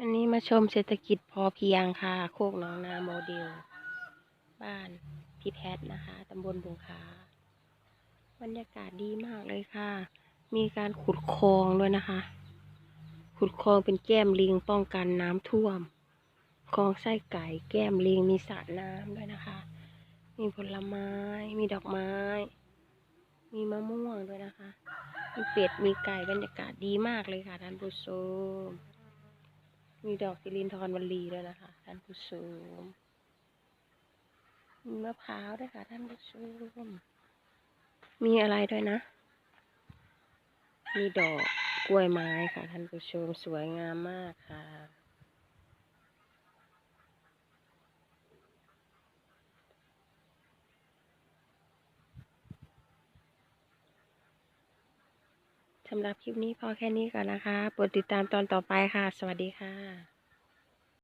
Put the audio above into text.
อันนี้มาชมเศรษฐกิจพอเพียงค่ะ โคกหน้องนาโมเดล บ้านพี่แพทนะคะตำบลบุงคาบรรยากาศดีมากเลยค่ะ มีการขุดคลองด้วยนะคะ ขุดคลองเป็นแก้มลิงป้องกันน้ำท่วม คลองไส้ไก่แก้มลิงมีสระน้ำด้วยนะคะ มีผลไม้ มีดอกไม้ มีมะม่วงด้วยนะคะ มีเป็ด มีไก่ บรรยากาศดีมากเลยค่ะท่านผู้ชม มีดอกสิรินทรวลีด้วยนะคะ ท่านผู้ชมมีมะพร้าวด้วยค่ะ ท่านผู้ชม มีอะไรด้วยนะ มีดอกกล้วยไม้ค่ะ ท่านผู้ชมสวยงามมากค่ะ สำหรับคลิปนี้พอแค่นี้ก่อนนะคะโปรดติดตามตอนต่อไปค่ะ สวัสดีค่ะ